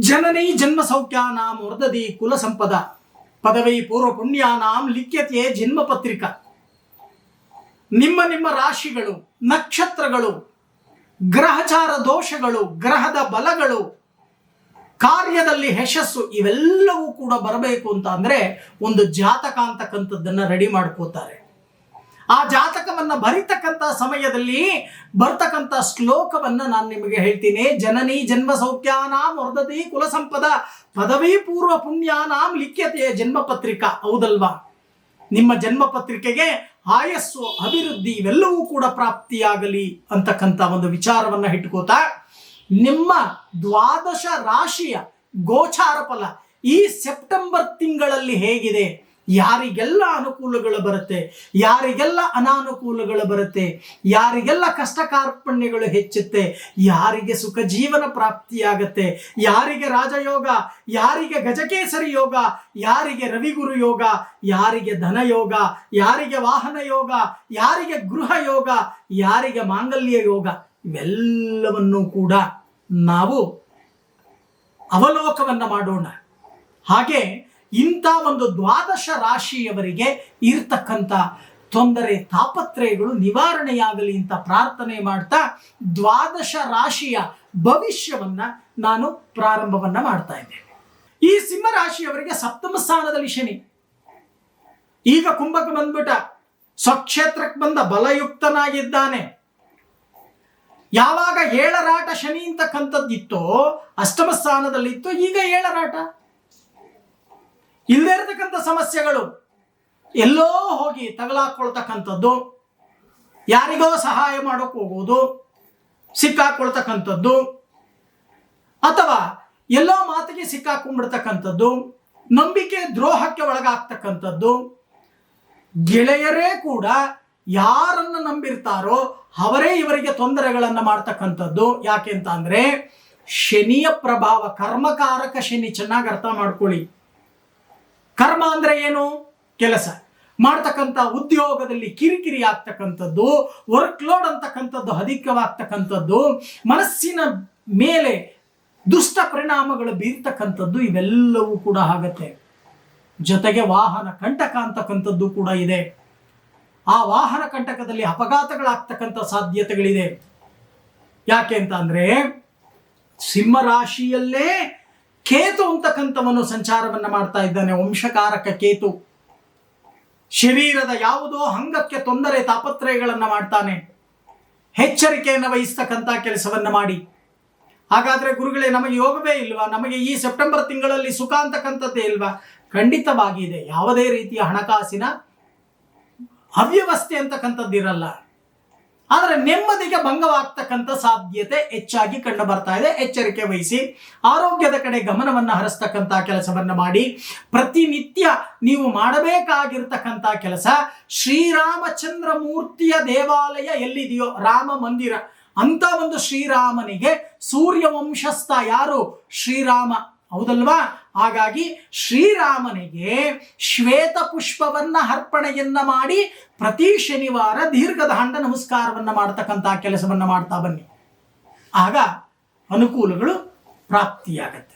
ಜನನಿ ಜನ್ಮ ಸೌಖ್ಯಾನಾಂ ವರ್ಧದಿ ಕುಲ ಸಂಪದ. ಪದವಿ ಪೂರ್ವ ಪುಣ್ಯಾನಾಂ ಲಿಖ್ಯತೆ ಜನ್ಮ ಪತ್ರಿಕಾ. ನಿಮ್ಮ ನಿಮ್ಮ ರಾಶಿಗಳು, ನಕ್ಷತ್ರಗಳು, ಗ್ರಹಚಾರ ದೋಷಗಳು, ಗ್ರಹದ ಬಲಗಳು, ಕಾರ್ಯದಲ್ಲಿ ಯಶಸ್ಸು ಇವೆಲ್ಲವೂ ಕೂಡ ಬರಬೇಕು ಅಂತ ಅಂದರೆ ಒಂದು ಜಾತಕ ಅಂತಕ್ಕಂಥದ್ದನ್ನು ರೆಡಿ ಮಾಡ್ಕೋತಾರೆ. ಆ ಜಾತಕವನ್ನ ಬರಿತಕ್ಕಂಥ ಸಮಯದಲ್ಲಿ ಬರ್ತಕ್ಕಂಥ ಶ್ಲೋಕವನ್ನ ನಾನು ನಿಮಗೆ ಹೇಳ್ತೀನಿ. ಜನನಿ ಜನ್ಮ ಸೌಖ್ಯಾನಾಂ ವರ್ಧತಿ ಕುಲ ಸಂಪದ ಪದವಿ ಪೂರ್ವ ಪುಣ್ಯಾನಾಂ ಲಿಖ್ಯತೆಯ ಜನ್ಮ ಪತ್ರಿಕಾ. ಹೌದಲ್ವಾ? ನಿಮ್ಮ ಜನ್ಮ ಪತ್ರಿಕೆಗೆ ಆಯಸ್ಸು, ಅಭಿವೃದ್ಧಿ ಇವೆಲ್ಲವೂ ಕೂಡ ಪ್ರಾಪ್ತಿಯಾಗಲಿ ಅಂತಕ್ಕಂಥ ಒಂದು ವಿಚಾರವನ್ನ ಇಟ್ಕೋತಾ ನಿಮ್ಮ ದ್ವಾದಶ ರಾಶಿಯ ಗೋಚಾರ ಫಲ ಈ ಸೆಪ್ಟೆಂಬರ್ ತಿಂಗಳಲ್ಲಿ ಹೇಗಿದೆ? ಯಾರಿಗೆಲ್ಲ ಅನುಕೂಲಗಳು ಬರುತ್ತೆ, ಯಾರಿಗೆಲ್ಲ ಅನಾನುಕೂಲಗಳು ಬರುತ್ತೆ, ಯಾರಿಗೆಲ್ಲ ಕಷ್ಟ ಕಾರ್ಪಣ್ಯಗಳು ಹೆಚ್ಚುತ್ತೆ, ಯಾರಿಗೆ ಸುಖ ಜೀವನ ಪ್ರಾಪ್ತಿಯಾಗತ್ತೆ, ಯಾರಿಗೆ ರಾಜಯೋಗ, ಯಾರಿಗೆ ಗಜಕೇಸರಿ ಯೋಗ, ಯಾರಿಗೆ ರವಿಗುರು ಯೋಗ, ಯಾರಿಗೆ ಧನ ಯೋಗ, ಯಾರಿಗೆ ವಾಹನ ಯೋಗ, ಯಾರಿಗೆ ಗೃಹ ಯೋಗ, ಯಾರಿಗೆ ಮಾಂಗಲ್ಯ ಯೋಗ, ಇವೆಲ್ಲವನ್ನೂ ಕೂಡ ನಾವು ಅವಲೋಕವನ್ನು ಮಾಡೋಣ. ಹಾಗೆ ಇಂಥ ಒಂದು ದ್ವಾದಶ ರಾಶಿಯವರಿಗೆ ಇರ್ತಕ್ಕಂಥ ತೊಂದರೆ, ತಾಪತ್ರಯಗಳು ನಿವಾರಣೆಯಾಗಲಿ ಅಂತ ಪ್ರಾರ್ಥನೆ ಮಾಡ್ತಾ ದ್ವಾದಶ ರಾಶಿಯ ಭವಿಷ್ಯವನ್ನ ನಾನು ಪ್ರಾರಂಭವನ್ನ ಮಾಡ್ತಾ ಇದ್ದೇನೆ. ಈ ಸಿಂಹ ರಾಶಿಯವರಿಗೆ ಸಪ್ತಮ ಸ್ಥಾನದಲ್ಲಿ ಶನಿ. ಈಗ ಕುಂಭಕ್ಕೆ ಬಂದ್ಬಿಟ್ಟ, ಸ್ವಕ್ಷೇತ್ರಕ್ಕೆ ಬಂದ ಬಲಯುಕ್ತನಾಗಿದ್ದಾನೆ. ಯಾವಾಗ ಏಳರಾಟ ಶನಿ ಅಂತಕ್ಕಂಥದ್ದಿತ್ತೋ, ಅಷ್ಟಮ ಸ್ಥಾನದಲ್ಲಿತ್ತು, ಈಗ ಏಳರಾಟ. ಇಲ್ಲದೇ ಇರತಕ್ಕಂಥ ಸಮಸ್ಯೆಗಳು ಎಲ್ಲೋ ಹೋಗಿ ತಗಲಾಕೊಳ್ತಕ್ಕಂಥದ್ದು, ಯಾರಿಗೋ ಸಹಾಯ ಮಾಡೋಕೆ ಹೋಗುವುದು, ಸಿಕ್ಕಾಕೊಳ್ತಕ್ಕಂಥದ್ದು, ಅಥವಾ ಎಲ್ಲೋ ಮಾತಿಗೆ ಸಿಕ್ಕಾಕೊಂಡ್ಬಿಡ್ತಕ್ಕಂಥದ್ದು, ನಂಬಿಕೆ ದ್ರೋಹಕ್ಕೆ ಒಳಗಾಗ್ತಕ್ಕಂಥದ್ದು, ಗೆಳೆಯರೇ ಕೂಡ ಯಾರನ್ನು ನಂಬಿರ್ತಾರೋ ಅವರೇ ಇವರಿಗೆ ತೊಂದರೆಗಳನ್ನು ಮಾಡ್ತಕ್ಕಂಥದ್ದು. ಯಾಕೆ ಅಂತ ಅಂದರೆ, ಶನಿಯ ಪ್ರಭಾವ, ಕರ್ಮಕಾರಕ ಶನಿ ಚೆನ್ನಾಗಿ ಅರ್ಥ ಮಾಡ್ಕೊಳ್ಳಿ. ಕರ್ಮ ಅಂದ್ರೆ ಏನು? ಕೆಲಸ. ಮಾಡ್ತಕ್ಕಂಥ ಉದ್ಯೋಗದಲ್ಲಿ ಕಿರಿಕಿರಿ ಆಗ್ತಕ್ಕಂಥದ್ದು ವರ್ಕ್ ಲೋಡ್ ಅಂತಕ್ಕಂಥದ್ದು ಅಧಿಕವಾಗ್ತಕ್ಕಂಥದ್ದು, ಮನಸ್ಸಿನ ಮೇಲೆ ದುಷ್ಟ ಪರಿಣಾಮಗಳು ಬೀರ್ತಕ್ಕಂಥದ್ದು ಇವೆಲ್ಲವೂ ಕೂಡ ಆಗತ್ತೆ. ಜೊತೆಗೆ ವಾಹನ ಕಂಟಕ ಅಂತಕ್ಕಂಥದ್ದು ಕೂಡ ಇದೆ. ಆ ವಾಹನ ಕಂಟಕದಲ್ಲಿ ಅಪಘಾತಗಳಾಗ್ತಕ್ಕಂಥ ಸಾಧ್ಯತೆಗಳಿದೆ. ಯಾಕೆ ಅಂತ ಅಂದರೆ, ಸಿಂಹ ರಾಶಿಯಲ್ಲೇ ಕೇತು ಅಂತಕ್ಕಂಥವನು ಸಂಚಾರವನ್ನು ಮಾಡ್ತಾ ಇದ್ದಾನೆ. ವಂಶಕಾರಕ ಕೇತು. ಶರೀರದ ಯಾವುದೋ ಅಂಗಕ್ಕೆ ತೊಂದರೆ, ತಾಪತ್ರಯಗಳನ್ನು ಮಾಡ್ತಾನೆ. ಎಚ್ಚರಿಕೆಯನ್ನು ವಹಿಸ್ತಕ್ಕಂಥ ಕೆಲಸವನ್ನು ಮಾಡಿ. ಹಾಗಾದ್ರೆ ಗುರುಗಳೇ, ನಮಗೆ ಯೋಗವೇ ಇಲ್ವಾ? ನಮಗೆ ಈ ಸೆಪ್ಟೆಂಬರ್ ತಿಂಗಳಲ್ಲಿ ಸುಖ ಅಂತಕ್ಕಂಥದ್ದೇ ಇಲ್ವಾ? ಖಂಡಿತವಾಗಿ ಇದೆ. ಯಾವುದೇ ರೀತಿಯ ಹಣಕಾಸಿನ ಅವ್ಯವಸ್ಥೆ ಅಂತಕ್ಕಂಥದ್ದಿರಲ್ಲ. ಆದರೆ ನೆಮ್ಮದಿಗೆ ಭಂಗವಾಗ್ತಕ್ಕಂಥ ಸಾಧ್ಯತೆ ಹೆಚ್ಚಾಗಿ ಕಂಡು ಬರ್ತಾ ಇದೆ. ಎಚ್ಚರಿಕೆ ವಹಿಸಿ, ಆರೋಗ್ಯದ ಕಡೆ ಗಮನವನ್ನು ಹರಿಸ್ತಕ್ಕಂಥ ಕೆಲಸವನ್ನು ಮಾಡಿ. ಪ್ರತಿನಿತ್ಯ ನೀವು ಮಾಡಬೇಕಾಗಿರ್ತಕ್ಕಂಥ ಕೆಲಸ ಶ್ರೀರಾಮಚಂದ್ರ ಮೂರ್ತಿಯ ದೇವಾಲಯ ಎಲ್ಲಿದೆಯೋ ರಾಮ ಮಂದಿರ, ಅಂತ ಒಂದು ಶ್ರೀರಾಮನಿಗೆ ಸೂರ್ಯವಂಶಸ್ಥ ಯಾರು? ಶ್ರೀರಾಮ. ಹೌದಲ್ವಾ? ಹಾಗಾಗಿ ಶ್ರೀರಾಮನಿಗೆ ಶ್ವೇತ ಪುಷ್ಪವನ್ನ ಅರ್ಪಣೆಯನ್ನ ಮಾಡಿ ಪ್ರತಿ ಶನಿವಾರ ದೀರ್ಘದಾಂಡ ನಮಸ್ಕಾರವನ್ನ ಮಾಡ್ತಕ್ಕಂಥ ಕೆಲಸವನ್ನ ಮಾಡ್ತಾ ಬನ್ನಿ. ಆಗ ಅನುಕೂಲಗಳು ಪ್ರಾಪ್ತಿಯಾಗತ್ತೆ.